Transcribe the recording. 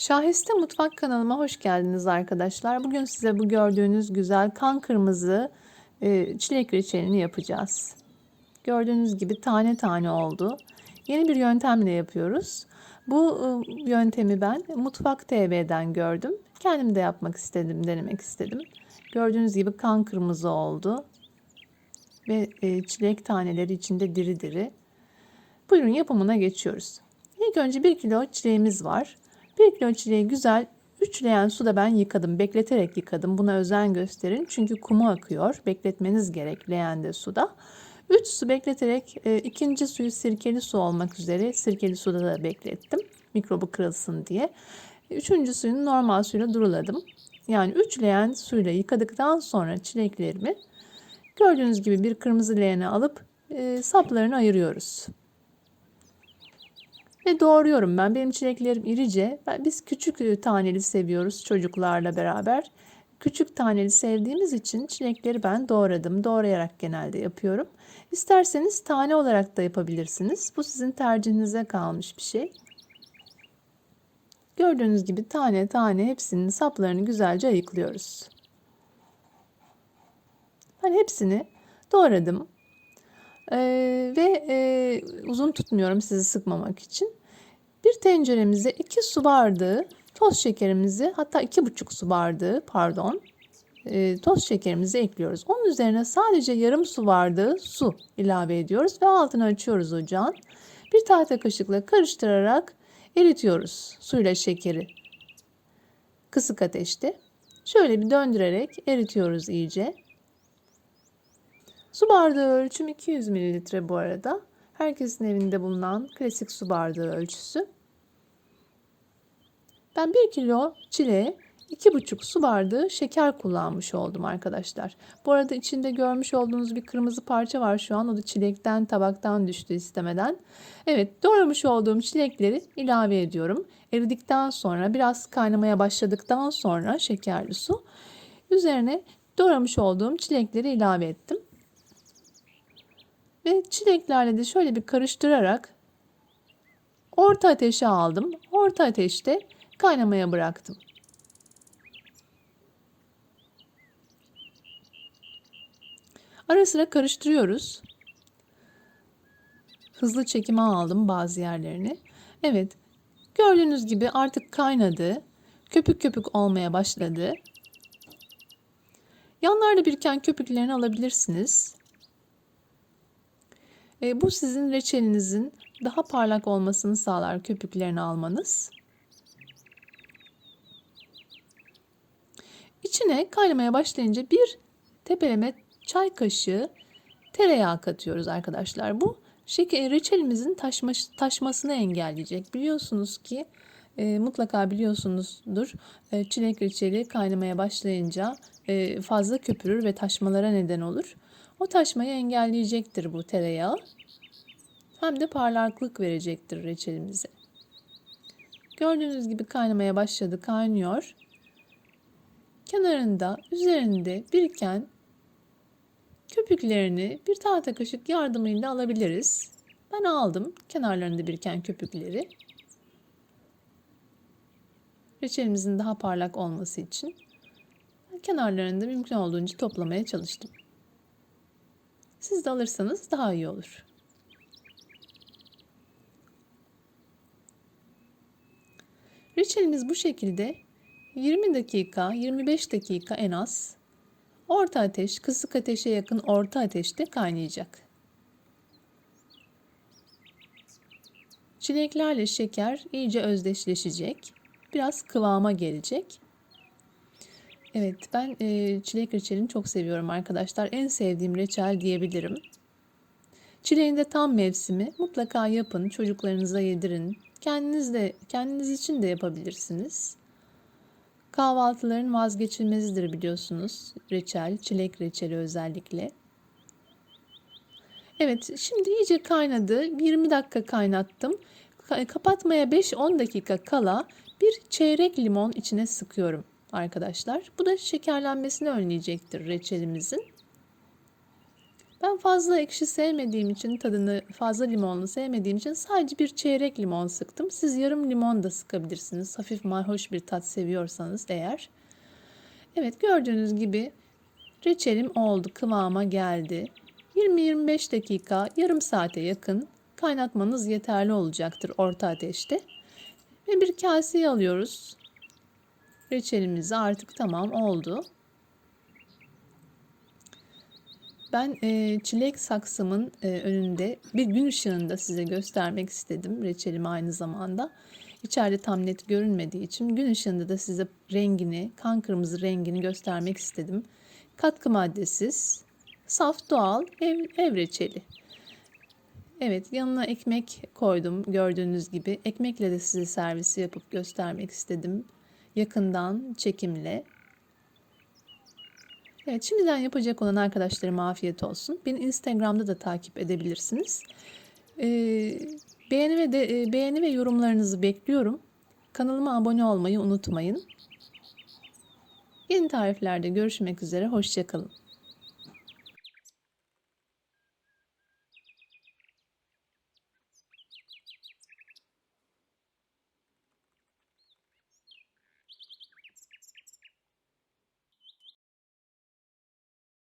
Şahiste Mutfak kanalıma hoş geldiniz arkadaşlar. Bugün size bu gördüğünüz güzel kan kırmızı e, çilek reçelini yapacağız. Gördüğünüz gibi tane tane oldu. Yeni bir yöntemle yapıyoruz. Bu e, yöntemi ben Mutfak TV'den gördüm. Kendim de yapmak istedim, denemek istedim. Gördüğünüz gibi kan kırmızı oldu. Ve e, çilek taneleri içinde diri diri. Buyurun yapımına geçiyoruz. İlk önce 1 kilo çileğimiz var. 1 kilo çileği güzel üçleyen suda ben yıkadım. Bekleterek yıkadım. Buna özen gösterin. Çünkü kumu akıyor. Bekletmeniz gerek leğende suda. 3 su bekleterek e, ikinci suyu sirkeli su olmak üzere sirkeli suda da beklettim. Mikrobu kırılsın diye. Üçüncü suyunu normal suyla duruladım. Yani 3 leğen suyla yıkadıktan sonra çileklerimi gördüğünüz gibi bir kırmızı leğene alıp e, saplarını ayırıyoruz. Ve doğruyorum ben. Benim çileklerim irice. Biz küçük e, taneli seviyoruz çocuklarla beraber. Küçük taneli sevdiğimiz için çilekleri ben doğradım. Doğrayarak genelde yapıyorum. İsterseniz tane olarak da yapabilirsiniz. Bu sizin tercihinize kalmış bir şey. Gördüğünüz gibi tane tane hepsinin saplarını güzelce ayıklıyoruz. Ben hepsini doğradım. Ee, ve e, uzun tutmuyorum sizi sıkmamak için. Bir tenceremize 2 su bardağı toz şekerimizi hatta 2,5 su bardağı pardon e, toz şekerimizi ekliyoruz. Onun üzerine sadece yarım su bardağı su ilave ediyoruz ve altını açıyoruz ocağın. Bir tahta kaşıkla karıştırarak eritiyoruz suyla şekeri. Kısık ateşte. Şöyle bir döndürerek eritiyoruz iyice. Su bardağı ölçüm 200 mililitre bu arada. Herkesin evinde bulunan klasik su bardağı ölçüsü. Ben 1 kilo çileğe 2,5 su bardağı şeker kullanmış oldum arkadaşlar. Bu arada içinde görmüş olduğunuz bir kırmızı parça var şu an. O da çilekten tabaktan düştü istemeden. Evet doğramış olduğum çilekleri ilave ediyorum. Eridikten sonra biraz kaynamaya başladıktan sonra şekerli su. Üzerine doğramış olduğum çilekleri ilave ettim. Ve çileklerle de şöyle bir karıştırarak orta ateşe aldım. Orta ateşte kaynamaya bıraktım. Ara sıra karıştırıyoruz. Hızlı çekime aldım bazı yerlerini. Evet, gördüğünüz gibi artık kaynadı. Köpük köpük olmaya başladı. Yanlarda biriken köpüklerini alabilirsiniz. E, bu sizin reçelinizin daha parlak olmasını sağlar köpüklerini almanız. İçine kaynamaya başlayınca bir tepeleme çay kaşığı tereyağı katıyoruz arkadaşlar. Bu şeker reçelimizin taşma, taşmasını engelleyecek. Biliyorsunuz ki e, mutlaka biliyorsunuzdur e, çilek reçeli kaynamaya başlayınca e, fazla köpürür ve taşmalara neden olur. O taşmayı engelleyecektir bu tereyağı. Hem de parlaklık verecektir reçelimize. Gördüğünüz gibi kaynamaya başladı, kaynıyor. Kenarında, üzerinde biriken köpüklerini bir tahta kaşık yardımıyla alabiliriz. Ben aldım kenarlarında biriken köpükleri. Reçelimizin daha parlak olması için kenarlarında mümkün olduğunca toplamaya çalıştım. Siz de alırsanız daha iyi olur. Reçelimiz bu şekilde 20 dakika, 25 dakika en az orta ateş, kısık ateşe yakın orta ateşte kaynayacak. Çileklerle şeker iyice özdeşleşecek. Biraz kıvama gelecek. Evet ben e, çilek reçelini çok seviyorum arkadaşlar. En sevdiğim reçel diyebilirim. Çileğin de tam mevsimi. Mutlaka yapın. Çocuklarınıza yedirin. Kendiniz de kendiniz için de yapabilirsiniz. Kahvaltıların vazgeçilmezidir biliyorsunuz. Reçel, çilek reçeli özellikle. Evet, şimdi iyice kaynadı. 20 dakika kaynattım. Kapatmaya 5-10 dakika kala bir çeyrek limon içine sıkıyorum arkadaşlar. Bu da şekerlenmesini önleyecektir reçelimizin. Ben fazla ekşi sevmediğim için tadını fazla limonlu sevmediğim için sadece bir çeyrek limon sıktım. Siz yarım limon da sıkabilirsiniz. Hafif mayhoş bir tat seviyorsanız eğer. Evet gördüğünüz gibi reçelim oldu kıvama geldi. 20-25 dakika yarım saate yakın kaynatmanız yeterli olacaktır orta ateşte. Ve bir kaseye alıyoruz. Reçelimiz artık tamam oldu. Ben e, çilek saksımın e, önünde bir gün ışığında size göstermek istedim reçelimi aynı zamanda. İçeride tam net görünmediği için gün ışığında da size rengini, kan kırmızı rengini göstermek istedim. Katkı maddesiz, saf doğal ev, ev reçeli. Evet yanına ekmek koydum gördüğünüz gibi. Ekmekle de size servisi yapıp göstermek istedim. Yakından çekimle. Evet şimdiden yapacak olan arkadaşlarıma afiyet olsun. Beni Instagram'da da takip edebilirsiniz. Ee, beğeni ve de, e, beğeni ve yorumlarınızı bekliyorum. Kanalıma abone olmayı unutmayın. Yeni tariflerde görüşmek üzere. Hoşçakalın.